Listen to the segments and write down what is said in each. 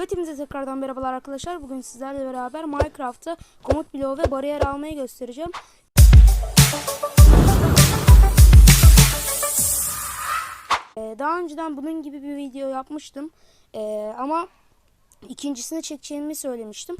Hepinize tekrardan merhabalar arkadaşlar. Bugün sizlerle beraber Minecraft'ta komut bloğu ve bariyer almayı göstereceğim. Ee, daha önceden bunun gibi bir video yapmıştım. Ee, ama ikincisini çekeceğimi söylemiştim.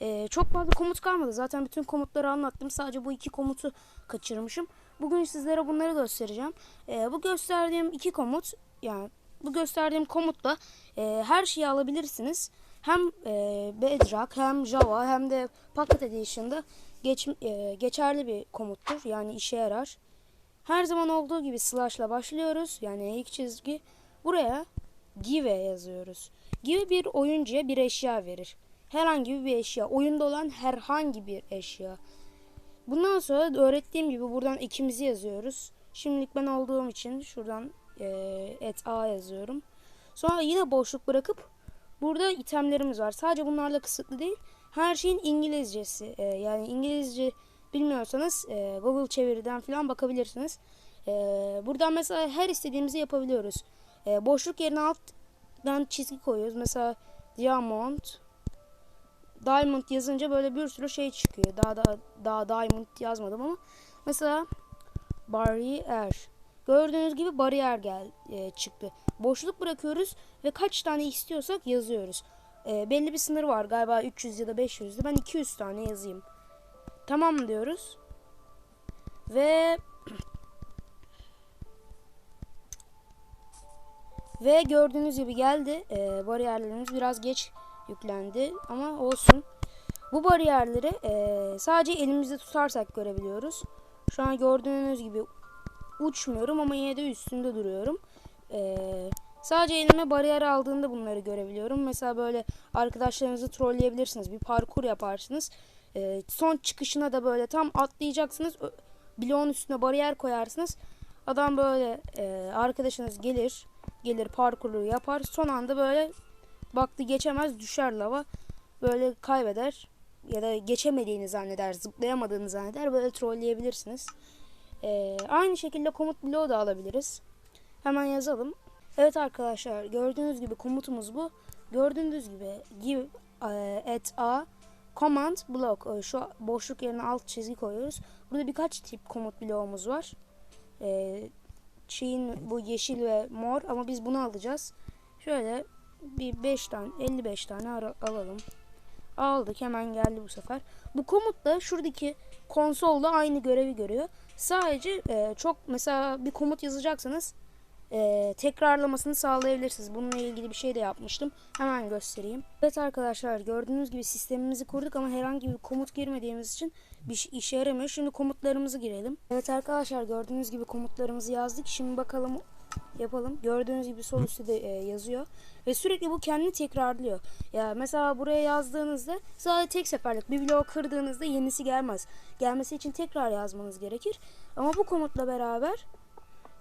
Ee, çok fazla komut kalmadı. Zaten bütün komutları anlattım. Sadece bu iki komutu kaçırmışım. Bugün sizlere bunları göstereceğim. Ee, bu gösterdiğim iki komut yani bu gösterdiğim komutla e, her şeyi alabilirsiniz. Hem e, Bedrock hem Java hem de Pocket Edition'da geç, e, geçerli bir komuttur. Yani işe yarar. Her zaman olduğu gibi slash'la başlıyoruz. Yani ilk çizgi. Buraya give yazıyoruz. Give bir oyuncuya bir eşya verir. Herhangi bir eşya. Oyunda olan herhangi bir eşya. Bundan sonra öğrettiğim gibi buradan ikimizi yazıyoruz. Şimdilik ben olduğum için şuradan e, et A yazıyorum. Sonra yine boşluk bırakıp burada itemlerimiz var. Sadece bunlarla kısıtlı değil. Her şeyin İngilizcesi. E, yani İngilizce bilmiyorsanız e, Google çeviriden falan bakabilirsiniz. E, buradan mesela her istediğimizi yapabiliyoruz. E, boşluk yerine alttan çizgi koyuyoruz. Mesela diamond diamond yazınca böyle bir sürü şey çıkıyor. Daha da daha diamond yazmadım ama mesela barrier Gördüğünüz gibi bariyer gel e, çıktı. Boşluk bırakıyoruz ve kaç tane istiyorsak yazıyoruz. E, belli bir sınır var galiba 300 ya da 500'dü. Ben 200 tane yazayım. Tamam diyoruz. Ve ve gördüğünüz gibi geldi. E, bariyerlerimiz biraz geç yüklendi ama olsun. Bu bariyerleri e, sadece elimizde tutarsak görebiliyoruz. Şu an gördüğünüz gibi uçmuyorum ama yine de üstünde duruyorum. Ee, sadece elime bariyer aldığında bunları görebiliyorum. Mesela böyle arkadaşlarınızı trolleyebilirsiniz. Bir parkur yaparsınız. Ee, son çıkışına da böyle tam atlayacaksınız. Bloğun üstüne bariyer koyarsınız. Adam böyle e, arkadaşınız gelir. Gelir parkuru yapar. Son anda böyle baktı geçemez düşer lava. Böyle kaybeder. Ya da geçemediğini zanneder. Zıplayamadığını zanneder. Böyle trolleyebilirsiniz. Ee, aynı şekilde komut bloğu da alabiliriz. Hemen yazalım. Evet arkadaşlar gördüğünüz gibi komutumuz bu. Gördüğünüz gibi give e, at a command block. E, Şu boşluk yerine alt çizgi koyuyoruz. Burada birkaç tip komut bloğumuz var. Ee, şeyin bu yeşil ve mor ama biz bunu alacağız. Şöyle bir 5 tane 55 tane alalım. Aldık hemen geldi bu sefer. Bu komut da şuradaki konsolda aynı görevi görüyor. Sadece e, çok mesela bir komut yazacaksanız e, tekrarlamasını sağlayabilirsiniz. Bununla ilgili bir şey de yapmıştım. Hemen göstereyim. Evet arkadaşlar gördüğünüz gibi sistemimizi kurduk ama herhangi bir komut girmediğimiz için bir işe yaramıyor. Şimdi komutlarımızı girelim. Evet arkadaşlar gördüğünüz gibi komutlarımızı yazdık. Şimdi bakalım yapalım. Gördüğünüz gibi sol üstte de e, yazıyor. Ve sürekli bu kendini tekrarlıyor. Ya mesela buraya yazdığınızda sadece tek seferlik bir bloğu kırdığınızda yenisi gelmez. Gelmesi için tekrar yazmanız gerekir. Ama bu komutla beraber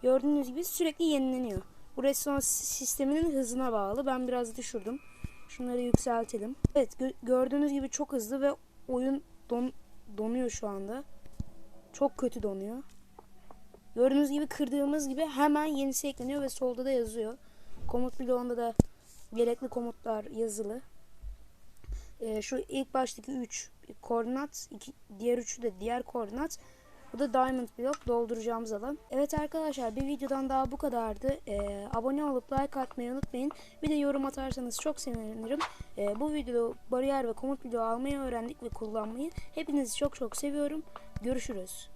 gördüğünüz gibi sürekli yenileniyor. Bu restoran sisteminin hızına bağlı. Ben biraz düşürdüm. Şunları yükseltelim. Evet gö- gördüğünüz gibi çok hızlı ve oyun don- donuyor şu anda. Çok kötü donuyor. Gördüğünüz gibi kırdığımız gibi hemen yenisi ekleniyor ve solda da yazıyor. Komut bloğunda da gerekli komutlar yazılı. Ee, şu ilk baştaki 3 koordinat, iki, diğer üçü de diğer koordinat. Bu da diamond blok dolduracağımız alan. Evet arkadaşlar bir videodan daha bu kadardı. Ee, abone olup like atmayı unutmayın. Bir de yorum atarsanız çok sevinirim. Ee, bu videoda bariyer ve komut bloğu almayı öğrendik ve kullanmayı. Hepinizi çok çok seviyorum. Görüşürüz.